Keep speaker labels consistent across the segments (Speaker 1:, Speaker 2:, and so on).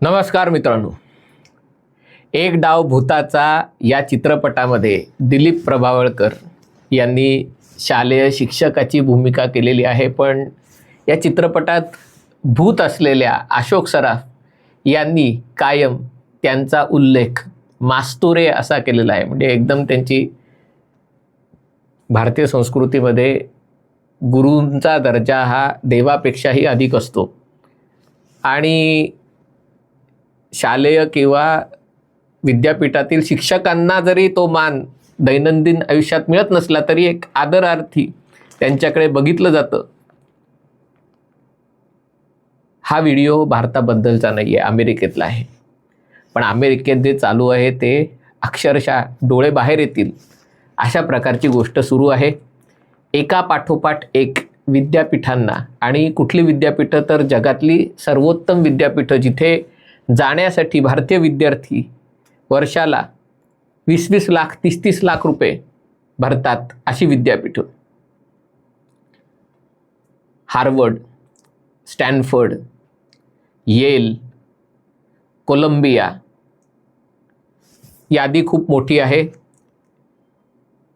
Speaker 1: नमस्कार मित्रांनो. एक डाव भूताचा या चित्रपटामध्ये दिलीप प्रभावळकर यांनी शालेय शिक्षकाची भूमिका केलेली आहे पण या चित्रपटात भूत असलेल्या अशोक सराफ यांनी कायम त्यांचा उल्लेख मास्तुरे असा केलेला आहे. म्हणजे एकदम त्यांची भारतीय संस्कृतीमध्ये गुरूंचा दर्जा हा देवापेक्षाही अधिक असतो. आणि शालेय किंवा विद्यापीठातील शिक्षकांना जरी तो मान दैनंदिन आयुष्यात मिळत नसला तरी एक आदरार्थी त्यांच्याकडे बघितलं जातं. हा व्हिडिओ भारताबद्दलचा नाही आहे अमेरिकेतला आहे. पण अमेरिकेत जे चालू आहे ते अक्षरशः डोळे बाहेर येतील. अशा प्रकारची गोष्ट सुरू आहे. एका पाठोपाठ एक विद्यापीठांना आणि कुठली विद्यापीठं तर जगातली सर्वोत्तम विद्यापीठं जिथे जाण्यासाठी भारतीय विद्यार्थी वर्षाला वीस वीस लाख तीस तीस लाख रुपये भरतात अशी विद्यापीठं. हार्वर्ड स्टॅनफर्ड येल कोलंबिया यादी खूप मोठी आहे.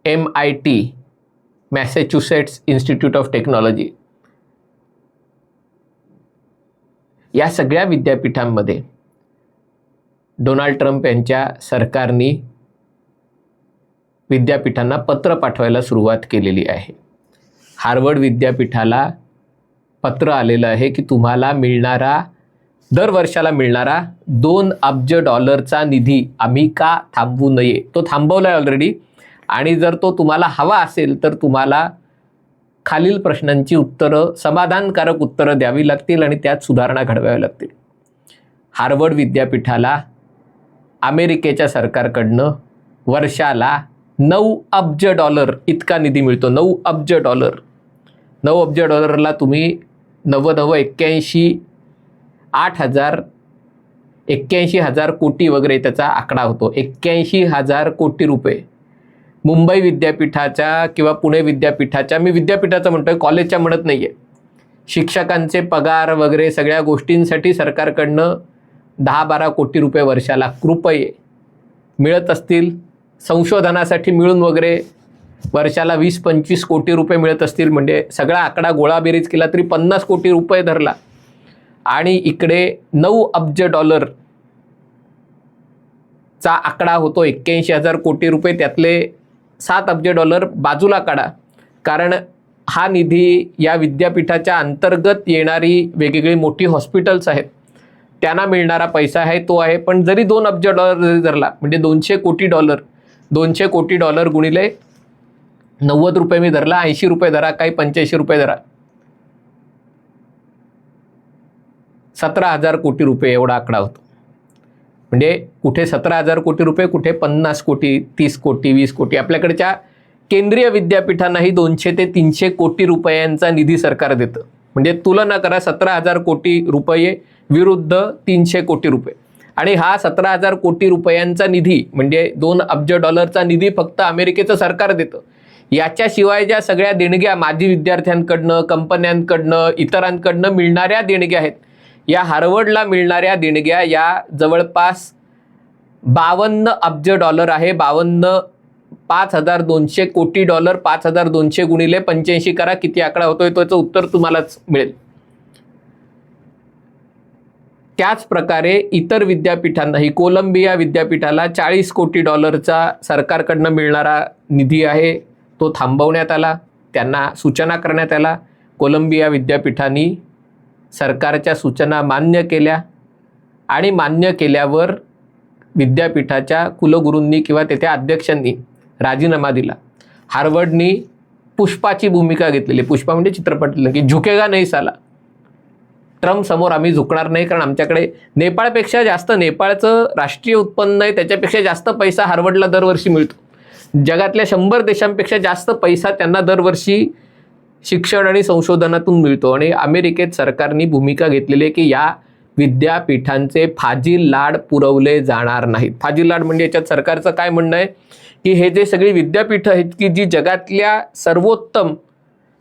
Speaker 1: M I T Massachusetts Institute of Technology या सगळ्या विद्यापीठांमध्ये डोनाल्ड ट्रम्प यांच्या सरकारने विद्यापीठांना पत्र पाठवायला सुरुवात केलेली आहे. हार्वर्ड विद्यापीठाला पत्र आलेलं आहे की तुम्हाला मिळणारा दर वर्षाला मिळणारा दोन अब्ज डॉलरचा निधी आम्ही का थांबवू नये? तो थांबवला आहे ऑलरेडी आणि जर तो तुम्हाला हवा असेल तर तुम्हाला खालील प्रश्नांची उत्तरं समाधानकारक उत्तरं द्यावी लागतील आणि त्यात सुधारणा घडवाव्या लागतील. हार्वर्ड विद्यापीठाला अमेरिकेच्या सरकारकडनं वर्षाला नऊ अब्ज डॉलर इतका निधी मिळतो नऊ अब्ज डॉलर. नऊ अब्ज डॉलरला तुम्ही नव्वद नव एक्क्याऐंशी आठ हजार एक्क्याऐंशी हजार कोटी वगैरे त्याचा आकडा होतो. एक्क्याऐंशी हजार कोटी रुपये. मुंबई विद्यापीठाच्या किंवा पुणे विद्यापीठाच्या मी विद्यापीठाचं म्हणतो आहे कॉलेजच्या म्हणत नाही आहे शिक्षकांचे पगार वगैरे सगळ्या गोष्टींसाठी सरकारकडनं दहा बारा कोटी रुपये वर्षाला कृपये मिळत असतील. संशोधनासाठी मिळून वगैरे वर्षाला वीस पंचवीस कोटी रुपये मिळत असतील. म्हणजे सगळा आकडा गोळाबेरीज केला तरी पन्नास कोटी रुपये धरला. आणि इकडे नऊ अब्ज डॉलर चा आकडा होतो एक्क्याऐंशी हजार कोटी रुपये त्यातले सात अब्ज डॉलर बाजूला काढा. कारण हा निधी या विद्यापीठाच्या अंतर्गत येणारी वेगवेगळी मोठी हॉस्पिटल्स आहेत. त्यांना मिळणारा पैसा आहे तो आहे. पण जरी दोन अब्ज डॉलर जरी धरला म्हणजे दोनशे कोटी डॉलर दोनशे कोटी डॉलर गुणिले नव्वद रुपये मी धरला ऐंशी रुपये धरा काही पंच्याऐंशी रुपये धरा. सतरा हजार कोटी रुपये एवढा आकडा होतो. म्हणजे कुठे सतरा हजार कोटी रुपये कुठे पन्नास कोटी तीस कोटी वीस कोटी आपल्याकडच्या केंद्रीय विद्यापीठांनाही दोनशे ते तीनशे कोटी रुपयांचा निधी सरकार देतं. म्हणजे तुलना करा सतरा हजार कोटी रुपये विरुद्ध तीनशे कोटी रुपये. आणि हा सतरा हजार कोटी रुपयांचा निधी म्हणजे दोन अब्ज डॉलरचा निधी फक्त अमेरिकेचं सरकार देतं. याच्याशिवाय ज्या सगळ्या देणग्या माजी विद्यार्थ्यांकडनं कंपन्यांकडनं इतरांकडनं मिळणाऱ्या देणग्या आहेत या हार्वर्डला मिळणाऱ्या देणग्या या जवळपास बावन्न अब्ज डॉलर आहे. बावन्न पाच हजार दोनशे कोटी डॉलर पाच हजार दोनशे गुणिले पंच्याऐंशी करा. किती आकडा होतोय त्याचं उत्तर तुम्हालाच मिळेल. त्याच प्रकारे इतर विद्यापीठांनाही कोलंबिया विद्यापीठाला चाळीस कोटी डॉलरचा सरकारकडनं मिळणारा निधी आहे. तो थांबवण्यात आला त्यांना सूचना करण्यात आला. कोलंबिया विद्यापीठांनी सरकारच्या सूचना मान्य केल्या आणि मान्य केल्यावर विद्यापीठाच्या कुलगुरूंनी किंवा तेथे अध्यक्षांनी राजीनामा दिला. हार्वर्डनी पुष्पाची भूमिका घेतलेली. पुष्पा म्हणजे चित्रपट की झुकेगा नाही साला. ट्रम्प समोर आम्ही झुकणार नाही कारण आमच्याकडे नेपाळपेक्षा जास्त नेपाळचं राष्ट्रीय उत्पन्न आहे. त्याच्यापेक्षा जास्त पैसा हार्वर्डला दरवर्षी मिळतो. जगातल्या शंभर देशांपेक्षा जास्त पैसा त्यांना दरवर्षी शिक्षण आणि संशोधनातून मिळतो. आणि अमेरिकेत सरकारने भूमिका घेतलेली आहे की या विद्यापीठांचे फाजील लाड पुरवले जाणार नाहीत. फाजील लाड म्हणजे याच्यात सरकारचं काय म्हणणं आहे? की हे जे सगळी विद्यापीठं आहेत की जी जगातल्या सर्वोत्तम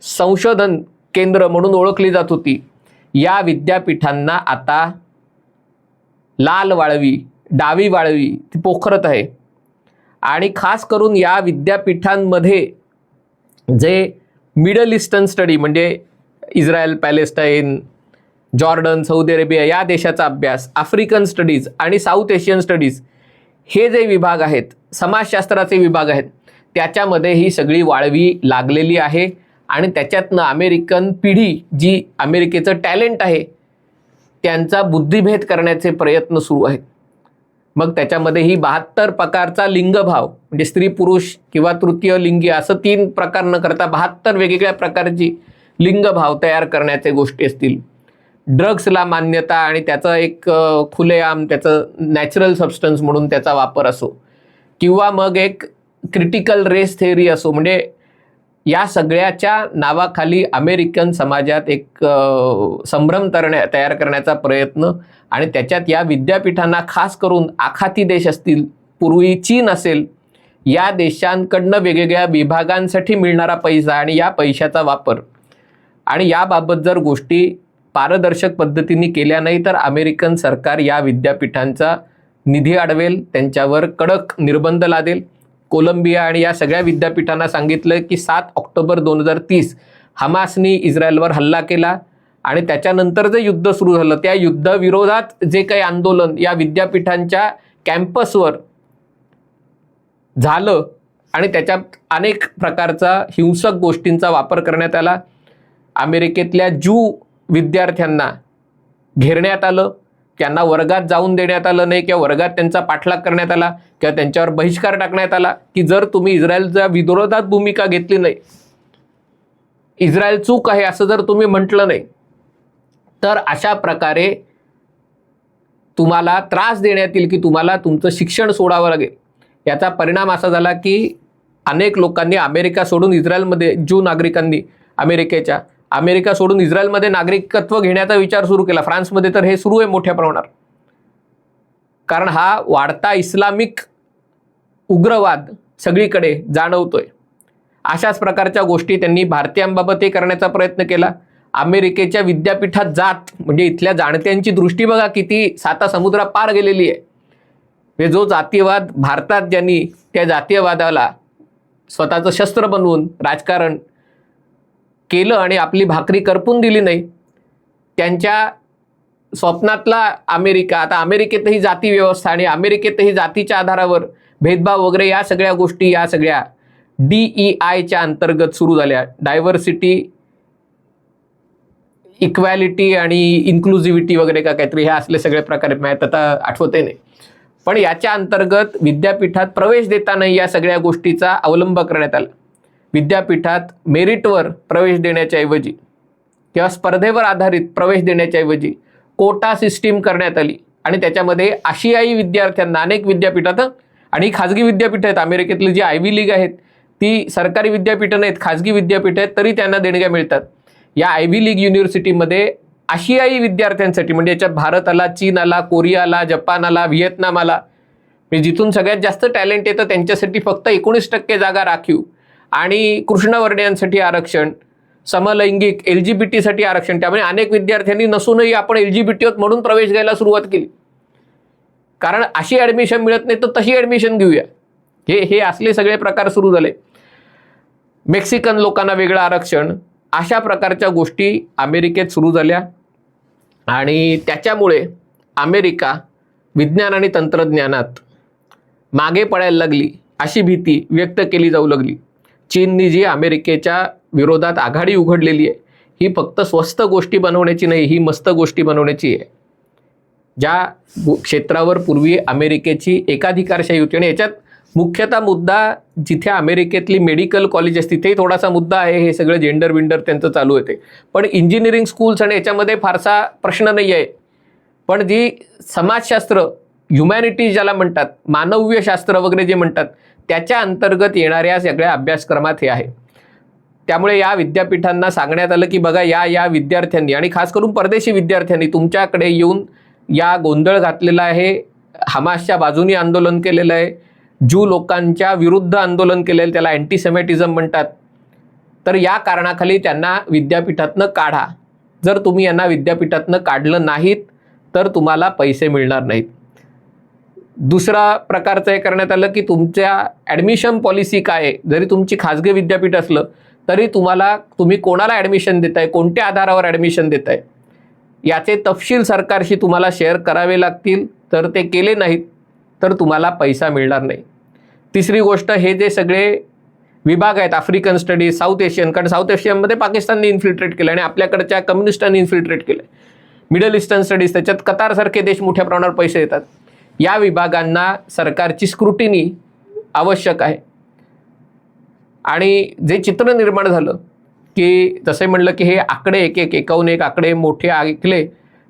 Speaker 1: संशोधन केंद्र म्हणून ओळखली जात होती या विद्यापीठांना आता लाल वाळवी डावी वाळवी ती पोखरत आहे. आणि खास करून या विद्यापीठांमध्ये जे मिडल ईस्टर्न स्टडी म्हणजे Israel Palestine Jordan Saudi Arabia या देशाचा अभ्यास आफ्रिकन स्टडीज आणि साऊथ एशियन स्टडीज हे जे विभाग आहेत समाजशास्त्राचे विभाग आहेत त्याच्यामध्ये ही सगळी वाळवी लागलेली आहे. आणि त्याच्यातनं अमेरिकन पिढी जी अमेरिकेचं टॅलेंट आहे त्यांचा बुद्धिभेद करण्याचे प्रयत्न सुरू आहेत. मग त्याच्यामध्ये ही बहात्तर प्रकारचा लिंगभाव म्हणजे स्त्री पुरुष किंवा तृतीय लिंगी असं तीन प्रकार न करता बहात्तर वेगवेगळ्या प्रकारची लिंगभाव तयार करण्याचे गोष्टी असतील. ड्रग्सला मान्यता आणि त्याचं एक खुलेआम त्याचं नॅचरल सबस्टन्स म्हणून त्याचा वापर असो. किंवा मग एक क्रिटिकल रेस थेअरी असो म्हणजे या सगळ्याच्या नावाखाली अमेरिकन समाजात एक संभ्रम तरण्या तयार करण्याचा प्रयत्न आणि त्याच्यात या विद्यापीठांना खास करून आखाती देश असतील पूर्वी चीन असेल या देशांकडनं वेगवेगळ्या विभागांसाठी मिळणारा पैसा आणि या पैशाचा वापर. आणि याबाबत जर गोष्टी पारदर्शक पद्धतीने केल्या नाही तर अमेरिकन सरकार या विद्यापीठांचा निधी अडवेल त्यांच्यावर कडक निर्बंध लादेल कोलंबिया आणि या सगळ्या विद्यापीठांना सांगितलं की सात ऑक्टोबर दोन हजार तीस हमासनी इस्रायलवर हल्ला केला आणि त्याच्यानंतर जे युद्ध सुरू झालं त्या युद्धाविरोधात जे काही आंदोलन या विद्यापीठांच्या कॅम्पसवर झालं आणि त्याच्यात अनेक प्रकारचा हिंसक गोष्टींचा वापर करण्यात आला. अमेरिकेतल्या ज्यू विद्यार्थ्यांना घेरण्यात आलं. त्यांना वर्गात जाऊन देण्यात आलं नाही किंवा वर्गात त्यांचा पाठलाग करण्यात आला किंवा त्यांच्यावर बहिष्कार टाकण्यात आला की जर तुम्ही इस्रायलच्या विरोधात भूमिका घेतली नाही इस्रायल चूक आहे असं जर तुम्ही म्हटलं नाही तर अशा प्रकारे तुम्हाला त्रास देण्यात येईल की तुम्हाला तुमचं शिक्षण सोडावं लागेल. याचा परिणाम असा झाला की अनेक लोकांनी अमेरिका सोडून इस्रायलमध्ये ज्यू नागरिकांनी अमेरिकेच्या अमेरिका सोडून इस्रायलमध्ये नागरिकत्व घेण्याचा विचार सुरू केला. फ्रान्समध्ये तर हे सुरू आहे मोठ्या प्रमाणावर कारण हा वाढता इस्लामिक उग्रवाद सगळीकडे जाणवतोय. अशाच प्रकारच्या गोष्टी त्यांनी भारतीयांबाबतही करण्याचा प्रयत्न केला. अमेरिकेच्या विद्यापीठात जात म्हणजे इथल्या जाणत्यांची दृष्टी बघा किती साता समुद्रा पार गेलेली आहे. म्हणजे जो जातीयवाद भारतात ज्यांनी त्या जातीयवादाला स्वतःचं शस्त्र बनवून राजकारण केलं आणि आपली भाकरी करपून दिली नाही. त्यांच्या स्वप्नातला अमेरिका आता अमेरिकेतही जाती व्यवस्था आणि अमेरिकेतही जातीच्या आधारावर भेदभाव वगैरे या सगळ्या गोष्टी या सगळ्या डी ई आयच्या अंतर्गत सुरू झाल्या. डायव्हर्सिटी इक्वॅलिटी आणि इन्क्लुझिव्हिटी वगैरे का काहीतरी हे असले सगळे प्रकार आहेत. आता आठवते नाही. पण याच्या अंतर्गत विद्यापीठात प्रवेश देताना या सगळ्या गोष्टीचा अवलंब करण्यात आला. विद्यापीठात मेरिटवर प्रवेश देण्याच्या ऐवजी किंवा स्पर्धेवर आधारित प्रवेश देण्याच्या ऐवजी कोटा सिस्टीम करण्यात आली. आणि त्याच्यामध्ये आशियाई विद्यार्थ्यांना अनेक विद्यापीठात आणि खाजगी विद्यापीठं आहेत. अमेरिकेतली जी आय व्ही लीग आहेत ती सरकारी विद्यापीठं नाहीत. खाजगी विद्यापीठं आहेत तरी त्यांना देणग्या मिळतात. या आय व्ही लीग युनिव्हर्सिटीमध्ये आशियाई विद्यार्थ्यांसाठी म्हणजे याच्यात भारत आला चीन आला कोरिया आला जपान आला व्हिएतनाम आला म्हणजे जिथून सगळ्यात जास्त टॅलेंट येतं त्यांच्यासाठी फक्त एकोणीस टक्के जागा राखीव. आणि कृष्णवर्णियांसाठी आरक्षण समलैंगिक एल जी बी टीसाठी आरक्षण त्यामुळे अनेक विद्यार्थ्यांनी नसूनही आपण एल जी बी टी म्हणून प्रवेश घ्यायला सुरुवात केली. कारण अशी ॲडमिशन मिळत नाही तर तशी ॲडमिशन घेऊया. हे हे असले सगळे प्रकार सुरू झाले. मेक्सिकन लोकांना वेगळं आरक्षण अशा प्रकारच्या गोष्टी अमेरिकेत सुरू झाल्या. आणि त्याच्यामुळे अमेरिका विज्ञान आणि तंत्रज्ञानात मागे पडायला लागली अशी भीती व्यक्त केली जाऊ लागली. चीननी जी अमेरिकेच्या विरोधात आघाडी उघडलेली आहे ही फक्त स्वस्त गोष्टी बनवण्याची नाही ही मस्त गोष्टी बनवण्याची आहे. ज्या क्षेत्रावर पूर्वी अमेरिकेची एकाधिकारशाही होती आणि याच्यात मुख्यतः मुद्दा जिथे अमेरिकेतली मेडिकल कॉलेज असते तिथेही थोडासा मुद्दा आहे हे सगळं जेंडर विंडर त्यांचं चालू येते पण इंजिनिअरिंग स्कूल्स आणि याच्यामध्ये फारसा प्रश्न नाही आहे. पण जी समाजशास्त्र ह्युमॅनिटीज ज्याला म्हणतात मानव्यशास्त्र वगैरे जे म्हणतात त्याच्या अंतर्गत येणाऱ्या सगळ्या अभ्यासक्रमात हे आहे. त्यामुळे या विद्यापीठांना सांगण्यात आलं की बघा या या विद्यार्थ्यांनी आणि खास करून परदेशी विद्यार्थ्यांनी तुमच्याकडे येऊन या गोंधळ घातलेला आहे हमासच्या बाजूनी आंदोलन केलेलं आहे ज्यू लोकांच्या विरुद्ध आंदोलन केलेलं त्याला अँटीसेमेटिझम म्हणतात. तर या कारणाखाली त्यांना विद्यापीठातनं काढा. जर तुम्ही यांना विद्यापीठातनं काढलं नाहीत तर तुम्हाला पैसे मिळणार नाहीत. दुसरा प्रकारचं हे करण्यात आलं की तुमच्या ॲडमिशन पॉलिसी काय आहे? जरी तुमची खाजगी विद्यापीठ असलं तरी तुम्हाला तुम्ही कोणाला ॲडमिशन देताय? कोणत्या आधारावर ॲडमिशन देताय? याचे तपशील सरकारशी तुम्हाला शेअर करावे लागतील. तर ते केले नाहीत तर तुम्हाला पैसा मिळणार नाही. तिसरी गोष्ट हे जे सगळे विभाग आहेत आफ्रिकन स्टडीज साऊथ एशियन कारण साऊथ एशियनमध्ये पाकिस्तानने इन्फिल्ट्रेट केलं आणि आपल्याकडच्या कम्युनिस्टांनी इन्फिल्ट्रेट केलं मिडल ईस्टर्न स्टडीज त्याच्यात कतारसारखे देश मोठ्या प्रमाणावर पैसे देतात. या विभागांना सरकारची स्क्रुटिनी आवश्यक आहे. आणि जे चित्र निर्माण झालं की जसे म्हणलं की हे आकडे एक एक एकाहून एक आकडे मोठे ऐकले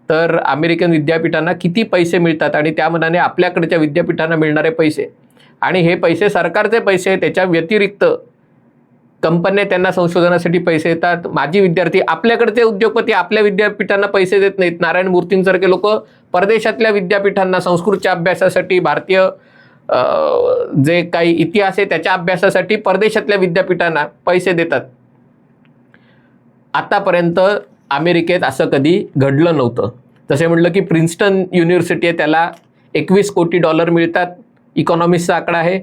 Speaker 1: तर अमेरिकन विद्यापीठांना किती पैसे मिळतात? आणि त्या मनाने आपल्याकडच्या विद्यापीठांना मिळणारे पैसे. आणि हे पैसे सरकारचे पैसे त्याच्या व्यतिरिक्त कंपन्या त्यांना संशोधनासाठी पैसे देतात. माजी विद्यार्थी आपल्याकडचे उद्योगपती आपल्या विद्यापीठांना पैसे देत नाहीत. नारायण मूर्तींसारखे लोक परदेशातल्या विद्यापीठांना संस्कृतच्या अभ्यासासाठी भारतीय जे काही इतिहास आहे त्याच्या अभ्यासासाठी परदेशातल्या विद्यापीठांना पैसे देतात. आतापर्यंत अमेरिकेत असं कधी घडलं नव्हतं. तसे म्हटलं की प्रिन्स्टन युनिव्हर्सिटी आहे त्याला एकवीस कोटी डॉलर मिळतात. इकॉनॉमिक्सचा आकडा आहे.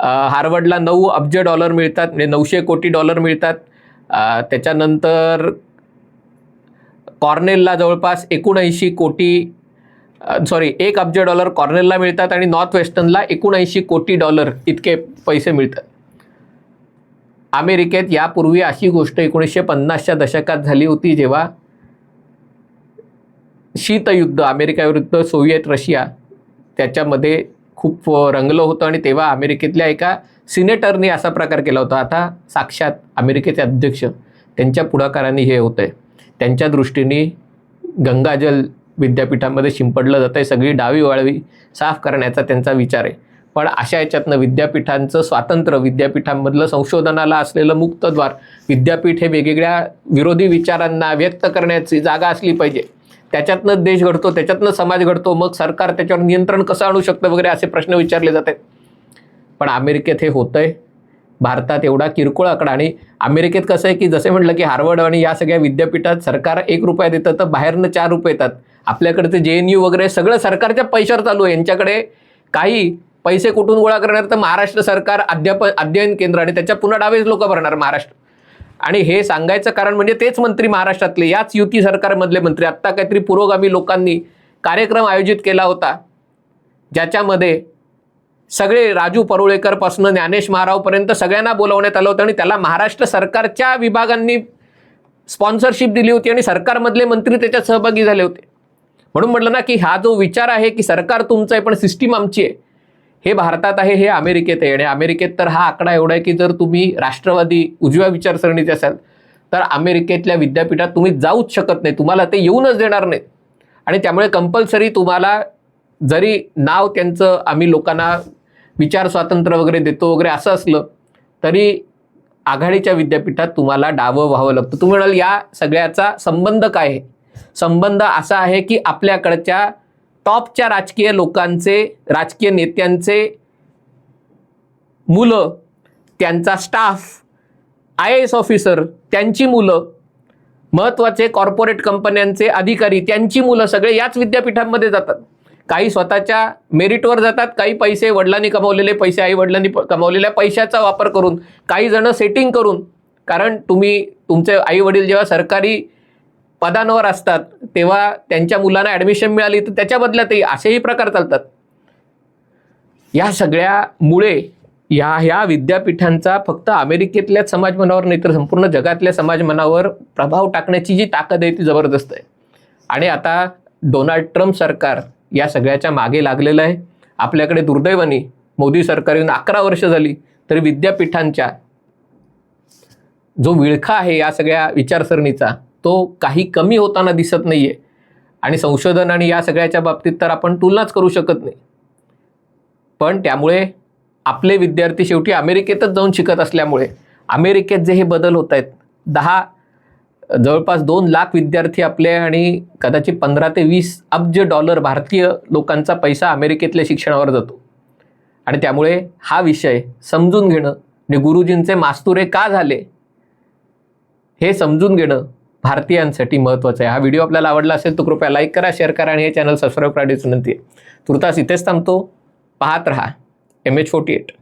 Speaker 1: हार्वर्डला नऊ अब्ज डॉलर मिळतात म्हणजे नऊशे कोटी डॉलर मिळतात. त्याच्यानंतर कॉर्नेलला जवळपास एकोणऐंशी कोटी सॉरी एक अब्ज डॉलर कॉर्नेलला मिळतात आणि नॉर्थ वेस्टर्नला एकोणऐंशी कोटी डॉलर इतके पैसे मिळतात. अमेरिकेत यापूर्वी अशी गोष्ट एकोणीसशे पन्नासच्या दशकात झाली होती जेव्हा शीतयुद्ध अमेरिका विरुद्ध सोव्हिएत रशिया त्याच्यामध्ये खूप रंगलं होतं आणि तेव्हा अमेरिकेतल्या एका सिनेटरनी असा प्रकार केला होता. आता साक्षात अमेरिकेचे अध्यक्ष त्यांच्या पुढाकाराने हे होतं आहे त्यांच्या दृष्टीने गंगाजल विद्यापीठामध्ये शिंपडलं जातं आहे सगळी डावी वाळवी साफ करण्याचा त्यांचा विचार आहे. पण अशा याच्यातनं विद्यापीठांचं स्वातंत्र्य विद्यापीठांमधलं संशोधनाला असलेलं मुक्तद्वार विद्यापीठ हे वेगवेगळ्या विरोधी विचारांना व्यक्त करण्याची जागा असली पाहिजे. त्याच्यातनं देश घडतो त्याच्यातनं समाज घडतो मग सरकार त्याच्यावर नियंत्रण कसं आणू शकतं वगैरे असे प्रश्न विचारले जात आहेत पण अमेरिकेत हे होतंय. भारतात एवढा किरकोळ आकडा आणि अमेरिकेत कसं आहे की जसे म्हटलं की हार्वर्ड आणि या सगळ्या विद्यापीठात सरकार एक रुपया देतं तर बाहेरनं चार रुपये येतात. आपल्याकडे जे एन यू वगैरे सगळं सरकारच्या पैशावर चालू आहे. यांच्याकडे काही पैसे कुठून गोळा करणार? तर महाराष्ट्र सरकार अध्याप अध्ययन केंद्र आणि त्याच्या पुन्हा डावेच लोक भरणार महाराष्ट्र. आणि हे सांगायचं कारण म्हणजे तेच मंत्री महाराष्ट्रातले याच युती सरकारमधले मंत्री. आत्ता काहीतरी पुरोगामी लोकांनी कार्यक्रम आयोजित केला होता ज्याच्यामध्ये सगळे राजू परुळेकरपासून ज्ञानेश महारावपर्यंत सगळ्यांना बोलवण्यात आलं होतं आणि त्याला महाराष्ट्र सरकारच्या विभागांनी स्पॉन्सरशिप दिली होती आणि सरकारमधले मंत्री त्याच्यात सहभागी झाले होते. म्हणून म्हटलं ना की हा जो विचार आहे की सरकार तुमचं आहे पण सिस्टीम आमची आहे. हे भारतात आहे हे अमेरिकेत आहे. आणि अमेरिकेत तर हा आकडा एवढा आहे की जर तुम्ही राष्ट्रवादी उजव्या विचारसरणीचे असाल तर अमेरिकेतल्या विद्यापीठात तुम्ही जाऊच शकत नाही. तुम्हाला ते येऊनच देणार नाहीत. आणि त्यामुळे कंपल्सरी तुम्हाला जरी नाव त्यांचं आम्ही लोकांना विचार स्वातंत्र्य वगैरे देतो वगैरे असं असलं तरी आघाडीच्या विद्यापीठात तुम्हाला डावं व्हावं लागतं. तुम्ही म्हणाल या सगळ्याचा संबंध काय आहे? संबंध असा आहे की आपल्याकडच्या टॉपच्या राजकीय लोकांचे राजकीय नेत्यांचे मुलं त्यांचा स्टाफ आय एस ऑफिसर त्यांची मुलं महत्त्वाचे कॉर्पोरेट कंपन्यांचे अधिकारी त्यांची मुलं सगळे याच विद्यापीठांमध्ये जातात. काही स्वतःच्या मेरिटवर जातात काही पैसे वडिलांनी कमावलेले पैसे आई वडिलांनी कमावलेल्या पैशाचा वापर करून काही जण सेटिंग करून कारण तुम्ही तुमचे आई वडील जेव्हा सरकारी पदांवर असतात तेव्हा त्यांच्या मुलांना ॲडमिशन मिळाली तर त्याच्या बदल्यातही असेही प्रकार चालतात. या सगळ्यामुळे या ह्या विद्यापीठांचा फक्त अमेरिकेतल्याच समाजमनावर नाही तर संपूर्ण जगातल्या समाजमनावर प्रभाव टाकण्याची जी ताकद आहे ती जबरदस्त आहे. आणि आता डोनाल्ड ट्रम्प सरकार या सगळ्याच्या मागे लागलेलं आहे. आपल्याकडे दुर्दैवाने मोदी सरकार येऊन अकरा वर्ष झाली तरी विद्यापीठांच्या जो विळखा आहे या सगळ्या विचारसरणीचा तो काही कमी होताना दिसत नाही आहे आणि संशोधन आणि या सगळ्याच्या बाबतीत तर आपण तुलनाच करू शकत नाही. पण त्यामुळे आपले विद्यार्थी शेवटी अमेरिकेतच जाऊन शिकत असल्यामुळे अमेरिकेत जे हे बदल होत आहेत दहा जवळपास दोन लाख विद्यार्थी आपले आणि कदाचित पंधरा ते वीस अब्ज डॉलर भारतीय लोकांचा पैसा अमेरिकेतल्या शिक्षणावर जातो. आणि त्यामुळे हा विषय समजून घेणं म्हणजे गुरुजींचे मास्तुरे का झाले हे समजून घेणं भारतीयांसाठी महत्त्वाचं आहे. हा व्हिडिओ आपल्याला आवडला असेल तर कृपया लाईक करा शेअर करा आणि हे चॅनल सबस्क्राईब करण्याची विनंती आहे. तुर्तास इथेच थांबतो. पाहत रहा. M H forty eight